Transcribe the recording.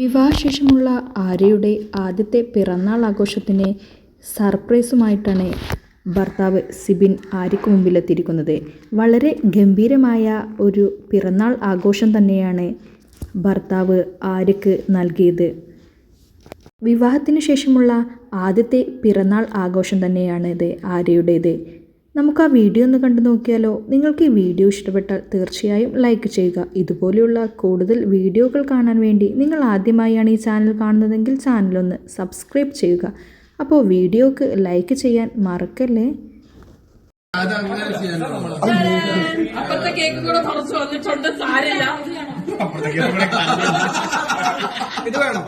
വിവാഹശേഷമുള്ള ആര്യയുടെ ആദ്യത്തെ പിറന്നാൾ ആഘോഷത്തിന് സർപ്രൈസുമായിട്ടാണ് ഭർത്താവ് സിബിൻ ആര്യക്ക് മുമ്പിലെത്തിയിരിക്കുന്നത്. വളരെ ഗംഭീരമായ ഒരു പിറന്നാൾ ആഘോഷം തന്നെയാണ് ഭർത്താവ് ആര്യക്ക് നൽകിയത്. വിവാഹത്തിന് ശേഷമുള്ള ആദ്യത്തെ പിറന്നാൾ ആഘോഷം തന്നെയാണ് ഇത് ആര്യയുടേത്. നമുക്ക് ആ വീഡിയോ ഒന്ന് കണ്ടു നോക്കിയാലോ? നിങ്ങൾക്ക് ഈ വീഡിയോ ഇഷ്ടപ്പെട്ടാൽ തീർച്ചയായും ലൈക്ക് ചെയ്യുക. ഇതുപോലെയുള്ള കൂടുതൽ വീഡിയോകൾ കാണാൻ വേണ്ടി നിങ്ങൾ ആദ്യമായാണ് ഈ ചാനൽ കാണുന്നതെങ്കിൽ ചാനലൊന്ന് സബ്സ്ക്രൈബ് ചെയ്യുക. അപ്പോൾ വീഡിയോക്ക് ലൈക്ക് ചെയ്യാൻ മറക്കല്ലേ? അപ്പുറത്തെ കേക്ക് കൂടെ കുറച്ച് വന്നിട്ടുണ്ട്. സാരില്ല ഇത് വേണം.